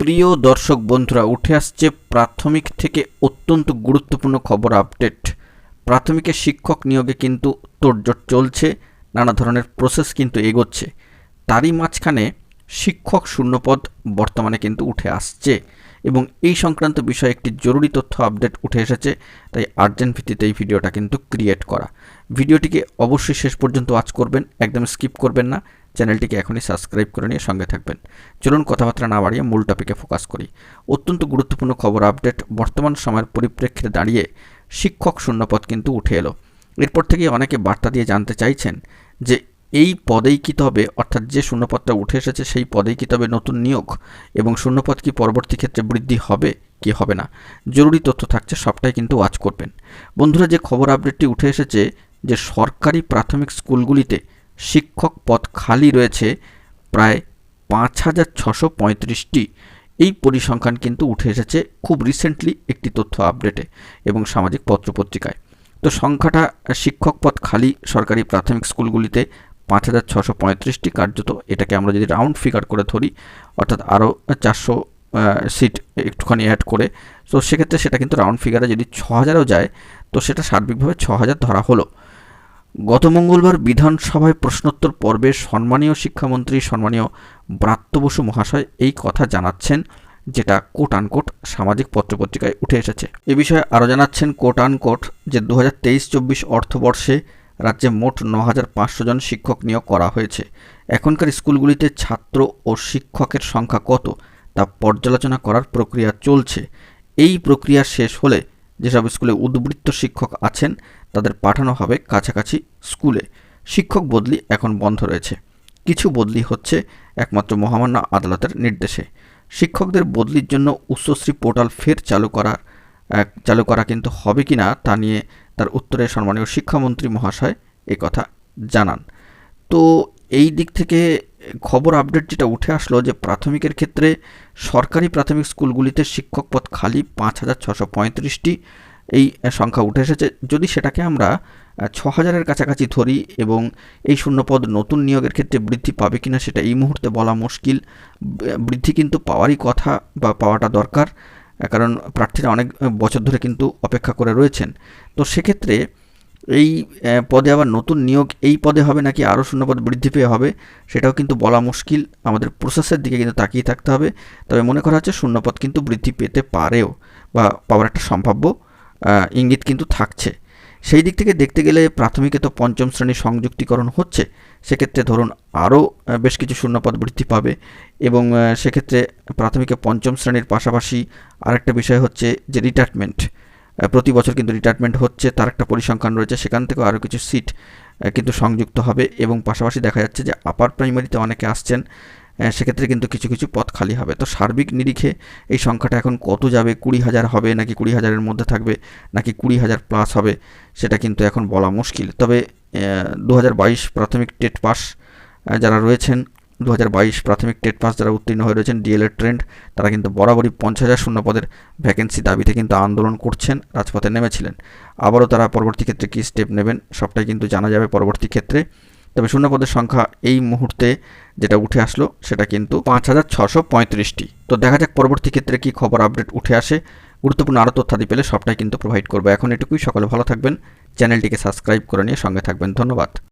প্রিয় দর্শক বন্ধুরা, উঠে আসছে প্রাথমিক থেকে অত্যন্ত গুরুত্বপূর্ণ খবর আপডেট। প্রাথমিকের শিক্ষক নিয়োগে কিন্তু তোড়জোড় চলছে, নানা ধরনের প্রসেস কিন্তু এগোচ্ছে। তারই মাঝখানে শিক্ষক শূন্যপদ বর্তমানে কিন্তু উঠে আসছে এবং এই সংক্রান্ত বিষয়ে একটি জরুরি তথ্য আপডেট উঠে এসেছে, তাই আর্জেন্ট ভিত্তিতে এই ভিডিওটা কিন্তু ক্রিয়েট করা। ভিডিওটিকে অবশ্যই শেষ পর্যন্ত ওয়াচ করবেন, একদম স্কিপ করবেন না। চ্যানেলটিকে এখনই সাবস্ক্রাইব করে নিয়ে সঙ্গে থাকবেন। চলুন কথাবার্তা না বাড়িয়ে মূল টপিকে ফোকাস করি। অত্যন্ত গুরুত্বপূর্ণ খবর আপডেট বর্তমান সময়ের পরিপ্রেক্ষিতে দাঁড়িয়ে শিক্ষক শূন্যপদ কিন্তু উঠে এলো। এরপর থেকে অনেকে বার্তা দিয়ে জানতে চাইছেন যে এই পদেই কি তবে, অর্থাৎ যে শূন্যপদটা উঠে এসেছে সেই পদেই কি তবে নতুন নিয়োগ এবং শূন্যপদ কি পরবর্তী ক্ষেত্রে বৃদ্ধি হবে, কি হবে না, জরুরি তথ্য থাকছে সবটাই কিন্তু ওয়াচ করবেন। বন্ধুরা, যে খবর আপডেটটি উঠে এসেছে যে সরকারি প্রাথমিক স্কুলগুলিতে শিক্ষক পদ খালি রয়েছে প্রায় পাঁচ হাজার ছশো পঁয়ত্রিশটি। এই পরিসংখ্যান কিন্তু উঠে এসেছে খুব রিসেন্টলি একটি তথ্য আপডেটে এবং সামাজিক পত্রপত্রিকায়। তো সংখ্যাটা শিক্ষক পদ খালি সরকারি প্রাথমিক স্কুলগুলিতে পাঁচ হাজার ছশো পঁয়ত্রিশটি কার্যত। এটাকে আমরা যদি রাউন্ড ফিগার করে ধরি, অর্থাৎ আরও চারশো সিট একটুখানি অ্যাড করে, তো সেক্ষেত্রে সেটা কিন্তু রাউন্ড ফিগারে যদি ছ হাজারও যায়, তো সেটা সার্বিকভাবে ছ হাজার ধরা হলো। গত মঙ্গলবার বিধানসভায় প্রশ্নোত্তর পর্বে সম্মানীয় শিক্ষামন্ত্রী সম্মানীয় ব্রাত্য বসু মহাশয় এই কথা জানাচ্ছেন, যেটা কোট আনকোট সামাজিক পত্রপত্রিকায় উঠে এসেছে। এ বিষয়ে আরও জানাচ্ছেন কোট আনকোট যে দু হাজার তেইশ চব্বিশ অর্থবর্ষে রাজ্যে মোট ন হাজার পাঁচশো জন শিক্ষক নিয়োগ করা হয়েছে। এখনকার স্কুলগুলিতে ছাত্র ও শিক্ষকের সংখ্যা কত তা পর্যালোচনা করার প্রক্রিয়া চলছে। এই প্রক্রিয়া শেষ হলে যেসব স্কুলে উদ্বৃত্ত শিক্ষক আছেন, তাদের পাঠানো হবে কাছাকাছি স্কুলে। শিক্ষক বদলি এখন বন্ধ রয়েছে। কিছু বদলি হচ্ছে একমাত্র মহামান্য আদালতের নির্দেশে। শিক্ষকদের বদলির জন্য উচ্চশ্রী পোর্টাল ফের চালু করার চালু করা কিন্তু হবে কি না তা নিয়ে তার উত্তরে সম্মানীয় শিক্ষামন্ত্রী মহাশয় কথা জানান। তো এই দিক থেকে খবর আপডেট যেটা উঠে আসলো যে প্রাথমিকের ক্ষেত্রে সরকারি প্রাথমিক স্কুলগুলিতে শিক্ষক পদ খালি পাঁচ হাজার ছশো পঁয়ত্রিশটি এই সংখ্যা উঠে এসেছে। যদি সেটাকে আমরা ছ হাজারের কাছাকাছি ধরি এবং এই শূন্যপদ নতুন নিয়োগের ক্ষেত্রে বৃদ্ধি পাবে কিনা সেটা এই মুহূর্তে বলা মুশকিল। বৃদ্ধি কিন্তু পাওয়ারই কথা বা পাওয়াটা দরকার কারণ প্রার্থীরা অনেক বছর ধরে কিন্তু অপেক্ষা করে রয়েছেন। তো সেক্ষেত্রে এই পদে আবার নতুন নিয়োগ এই পদে হবে নাকি আরও শূন্যপদ বৃদ্ধি পেয়ে হবে, সেটাও কিন্তু বলা মুশকিল। আমাদের প্রসেসের দিকে কিন্তু তাকিয়ে থাকতে হবে। তবে মনে করা হচ্ছে শূন্যপদ কিন্তু বৃদ্ধি পেতে পারেও বা পাওয়ার একটা সম্ভাব্য ইঙ্গিত কিন্তু থাকছে। সেই দিক থেকে দেখতে গেলে প্রাথমিকে তো পঞ্চম শ্রেণির সংযুক্তিকরণ হচ্ছে, সেক্ষেত্রে ধরুন আরও বেশ কিছু শূন্যপদ বৃদ্ধি পাবে এবং সেক্ষেত্রে প্রাথমিকে পঞ্চম শ্রেণির পাশাপাশি আরেকটা বিষয় হচ্ছে যে রিটায়ারমেন্ট প্রতি বছর কিন্তু রিটায়ারমেন্ট হচ্ছে, তার একটা পরিসংখ্যান রয়েছে, সেখান থেকেও আরও কিছু সিট কিন্তু সংযুক্ত হবে এবং পাশাপাশি দেখা যাচ্ছে যে আপার প্রাইমারিতে অনেকে আসছেন সেক্ষেত্রে কিন্তু কিছু কিছু পথ খালি হবে। তো সার্বিক নিরিখে এই সংখ্যাটা এখন কত যাবে? কুড়ি হাজার হবে নাকি কুড়ি হাজারের মধ্যে থাকবে নাকি কুড়ি হাজার প্লাস হবে? সেটা কিন্তু এখন বলা মুশকিল। তবে দু হাজার বাইশ প্রাথমিক টেট পাস যারা রয়েছেন দু হাজার বাইশ প্রাথমিক টেট পাস যারা উত্তীর্ণ হয়ে রয়েছেন ডিএলএড ট্রেন্ড, তারা কিন্তু বরাবরই পঞ্চাশ হাজার শূন্য পদের ভ্যাকেন্সি দাবিতে কিন্তু আন্দোলন করছেন, রাজপথে নেমেছিলেন। আবারও তারা পরবর্তী ক্ষেত্রে কী স্টেপ নেবেন সবটাই কিন্তু জানা যাবে পরবর্তী ক্ষেত্রে। তবে শূন্যপদের সংখ্যা এই মুহূর্তে যেটা উঠে আসলো সেটা কিন্তু পাঁচ হাজার ছশো পঁয়ত্রিশটি। তো দেখা যাক পরবর্তী ক্ষেত্রে কী খবর আপডেট উঠে আসে। গুরুত্বপূর্ণ আরও তথ্যাদি পেলে সবটাই কিন্তু প্রোভাইড করব। এখন এটুকুই, সকলে ভালো থাকবেন। চ্যানেলটিকে সাবস্ক্রাইব করে নিয়ে সঙ্গে থাকবেন। ধন্যবাদ।